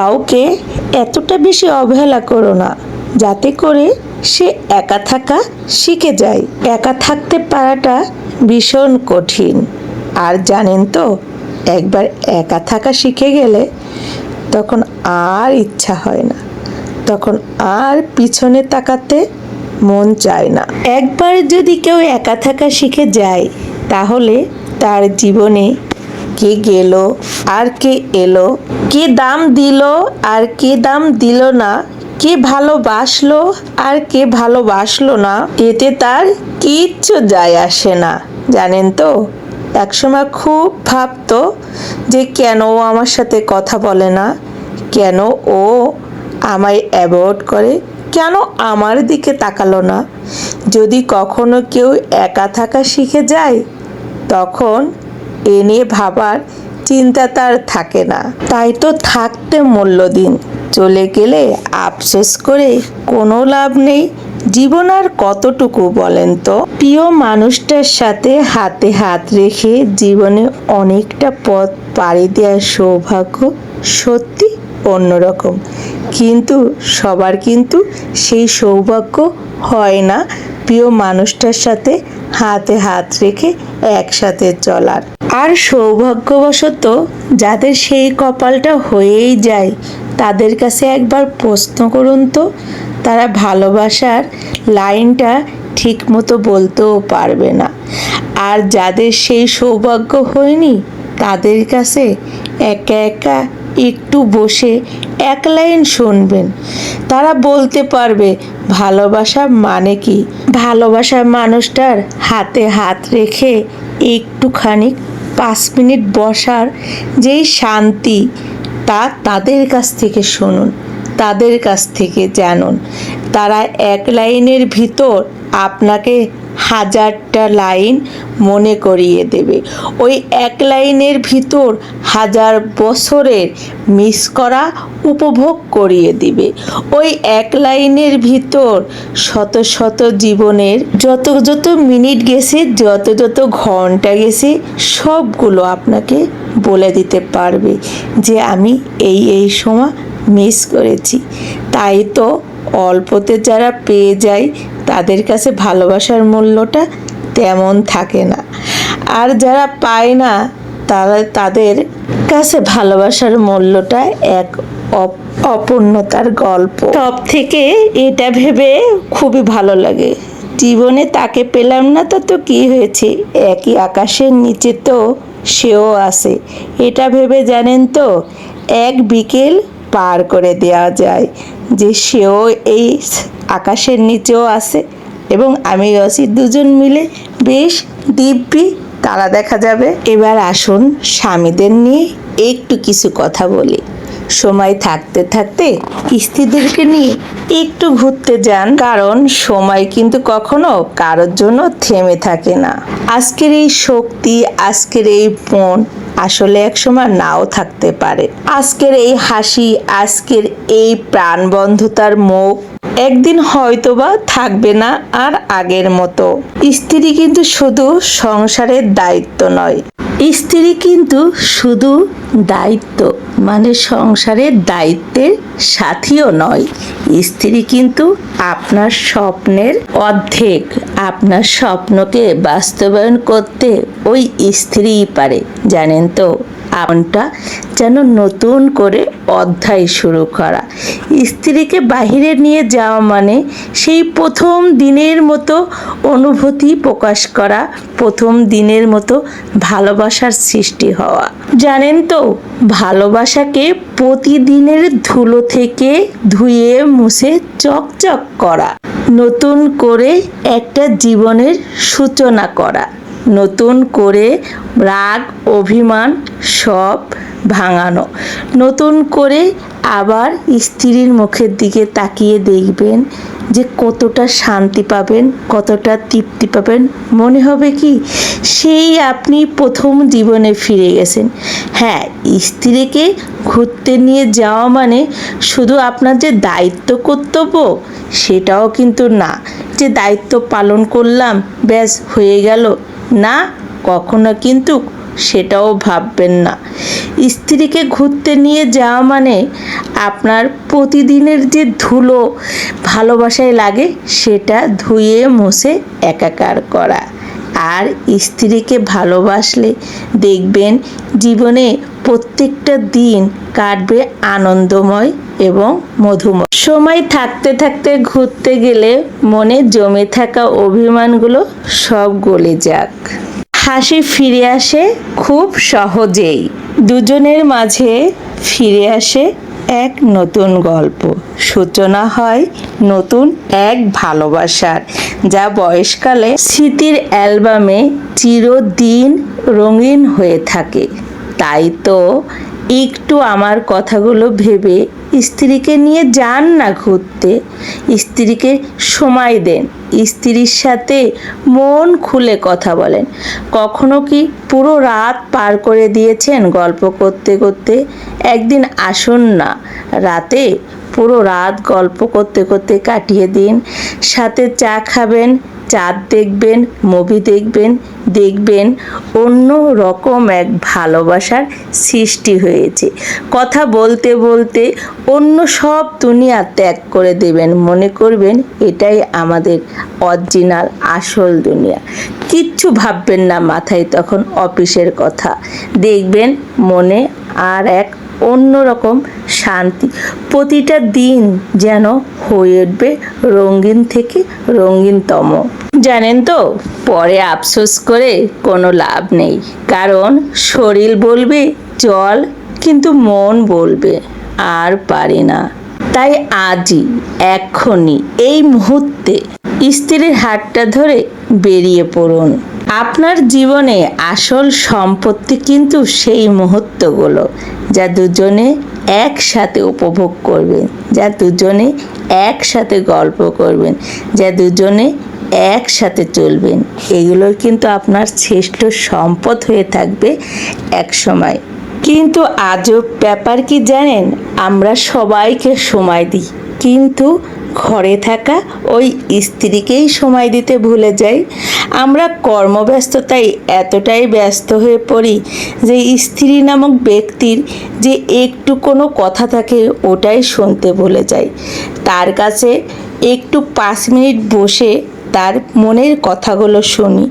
কাউকে এতটা বেশি অবহেলা করো না, যাতে করে সে একা থাকা শিখে যায়। একা থাকতে পারাটা ভীষণ কঠিন। আর জানেন তো, একবার একা থাকা শিখে গেলে তখন আর ইচ্ছা হয় না। তখন আর পিছনে তাকাতে মন চায় না। একবার যদি কেউ একা থাকা শিখে যায়, তাহলে তার জীবনে কে গেল আর কে এলো কে দাম দিল আর কে দাম দিল না? কে ভালোবাসলো আর কে ভালোবাসলো না? এতে তার কিচ্ছু যায় আসে না। জানেন তো? একসময় খুব ভাবতো যে কেন ও আমার সাথে কথা বলে না? কেন ও আমায় অ্যাভয়েড করে? কেন আমার দিকে তাকালো না? যদি কখনো কেউ একা থাকা শিখে যায়, তখন এ নিয়ে ভাবার চিন্তা তার থাকে না। তাই তো থাকতে মূল্য দিন চলে গেলে আফসোস করে কোনো লাভ নেই। জীবন আর কতটুকু বলেন তো? প্রিয় মানুষটার সাথে হাতে হাত রেখে জীবনে অনেকটা পথ পাড়ি দেওয়ার সৌভাগ্য সত্যি অন্যরকম। কিন্তু সবার কিন্তু সেই সৌভাগ্য হয় না। প্রিয় মানুষটার সাথে হাতে হাত রেখে একসাথে চলার। আর সৌভাগ্যবশত যাদের সেই কপালটা হয়েই যায়, তাদের কাছে একবার প্রশ্ন করুন তো, তারা ভালোবাসার লাইনটা ঠিক মতো বলতেও পারবে না। আর যাদের সেই সৌভাগ্য হয়নি, তাদের কাছে একা একা একটু বসে এক লাইন শুনবেন। তারা বলতে পারবে, ভালোবাসা মানে কি? ভালোবাসার মানুষটার হাতে হাত রেখে একটুখানি পাঁচ মিনিট বসার যেই শান্তি, তা তাদের কাছ থেকে শুনুন, তাদের কাছ থেকে জানুন। তারা এক লাইনের ভিতর আপনাকে হাজারটা লাইন মনে করিয়ে দেবে। ওই এক লাইনের ভিতর হাজার বছরের মিস করা উপভোগ করিয়ে দিবে। ওই এক লাইনের ভিতর শত শত জীবনের যত যত মিনিট গেছে, যত যত ঘণ্টা গেছে, সবগুলো আপনাকে বলে দিতে পারবে যে আমি এই এই সময় মিস করেছি। তাই তো অল্পতে যারা পেয়ে যায় তাদের কাছে ভালোবাসার মূল্যটা তেমন থাকে না। আর যারা পায় না, তারা তাদের কাছে ভালোবাসার মূল্যটা এক অপ- অপূর্ণতার গল্প। সব থেকে এটা ভেবে খুবই ভালো লাগে। জীবনে তাকে পেলাম না তো তো কী হয়েছে? একই আকাশের নিচে তো সেও আছে। এটা ভেবে জানেন তো, এক বিকেল পার করে দেওয়া যায় যে সেও এই আকাশের নিচেও আছে এবং আমি অসি দুজন মিলে। বেশ দিব্যি তারা দেখা যাবে। এবার আসুন স্বামীদের নিয়ে একটু কিছু কথা বলি। সময় থাকতে থাকতে স্ত্রীদেরকে নিয়ে একটু ঘুরতে যান, কারণ সময় কিন্তু কখনো কারোর জন্য থেমে থাকে না। আজকের এই শক্তি, আজকের এই মন আসলে একসময় নাও থাকতে পারে। আজকের এই হাসি, আজকের এই প্রাণবন্ধতার মুখ একদিন হয়তোবা থাকবে না আর আগের মতো। স্ত্রী কিন্তু শুধু সংসারের দায়িত্ব নয়। স্ত্রী কিন্তু শুধু দায়িত্ব মানে সংসারের দায়িত্বের সাথীও নয়। স্ত্রী কিন্তু আপনার স্বপ্নের অর্ধেক, আপনার স্বপ্নকে বাস্তবায়ন করতে ওই স্ত্রীই পারে, জানেন তো। আমনটা যেন নতুন করে অধ্যায় শুরু করা। স্ত্রীকে বাহিরে নিয়ে যাওয়া মানে সেই প্রথম দিনের মতো অনুভূতি প্রকাশ করা, প্রথম দিনের মতো ভালোবাসার সৃষ্টি হওয়া। জানেন তো, ভালোবাসাকে প্রতিদিনের ধুলো থেকে ধুয়ে মুছে চকচক করা, নতুন করে একটা জীবনের সূচনা করা, নতুন করে রাগ, অভিমান সব ভাঙানো। নতুন করে আবার স্ত্রীর মুখের দিকে তাকিয়ে দেখবেন যে কতটা শান্তি পাবেন, কতটা তৃপ্তি পাবেন। মনে হবে কি, সেই আপনি প্রথম জীবনে ফিরে গেছেন। হ্যাঁ স্ত্রীকে ঘুরতে নিয়ে যাওয়া মানে শুধু আপনার যে দায়িত্ব কর্তব্য সেটাও কিন্তু না। যে দায়িত্ব পালন করলাম, ব্যাস হয়ে গেল। না, কখনো কিন্তু সেটাও ভাববেন না। স্ত্রীকে ঘুরতে নিয়ে যাওয়া মানে আপনার প্রতিদিনের যে ধুলো ভালোবাসায় লাগে, সেটা ধুয়ে, মুছে, একাকার করা। আর স্ত্রীকে ভালোবাসলে দেখবেন জীবনে প্রত্যেকটা দিন কাটবে আনন্দময় এবং মধুময়। সময় থাকতে থাকতে ঘুরতে গেলে মনে জমে থাকা অভিমানগুলো সব গলে যাক। হাসি ফিরে আসে খুব সহজেই। দুজনের মাঝে ফিরে আসে এক নতুন গল্প। সূচনা হয় নতুন এক ভালোবাসার, যা বয়সকালে স্মৃতির অ্যালবামে চিরদিন রঙিন হয়ে থাকে। তাই তো একটু আমার কথাগুলো ভেবে স্ত্রীকে নিয়ে যান না ঘুরতে। স্ত্রীকে সময় দেন। স্ত্রীর সাথে মন খুলে কথা বলেন। কখনো কি পুরো রাত পার করে দিয়েছেন গল্প করতে করতে? একদিন আসুন না। রাতে পুরো রাত গল্প করতে করতে কাটিয়ে দিন। সাথে চা খাবেন চাঁদ দেখবেন মুভি দেখবেন দেখবেন অন্য রকম এক ভালোবাসার সৃষ্টি হয়েছে। কথা বলতে বলতে অন্য সব দুনিয়া ত্যাগ করে দেবেন। মনে করবেন এটাই আমাদের অরিজিনাল আসল দুনিয়া। কিচ্ছু ভাববেন না মাথায় তখন অফিসের কথা। দেখবেন মনে আর এক অন্যরকম শান্তি। প্রতিটা দিন যেন হয়ে উঠবে রঙিন থেকে রঙিনতম। জানেন তো, পরে আফসোস করে কোনো লাভ নেই। কারণ শরীর বলবে চল কিন্তু মন বলবে আর পারি না। তাই আজই, এক্ষুনি, এই মুহূর্তে স্ত্রীর হাতটা ধরে বেরিয়ে পড়ুন। আপনার জীবনে আসল সম্পত্তি কিন্তু সেই মুহূর্তগুলো। যা দুজনে একসাথে উপভোগ করবেন, যা দুজনে একসাথে গল্প করবেন, যা দুজনে একসাথে চলবেন। এগুলো কিন্তু আপনার শ্রেষ্ঠ সম্পদ হয়ে থাকবে এক সময় কিন্তু আজব ব্যাপার কি জানেন? আমরা সবাইকে সময় দিই। কিন্তু ঘরে থাকা ওই স্ত্রীকেই সময় দিতে ভুলে যাই। আমরা কর্মব্যস্ততায় এতটাই ব্যস্ত হয়ে পড়ি যে স্ত্রী নামক ব্যক্তির যে একটু কোনো কথা থাকে ওটাই শুনতে ভুলে যাই। তার কাছে একটু পাঁচ মিনিট বসে তার মনের কথাগুলো শুনি।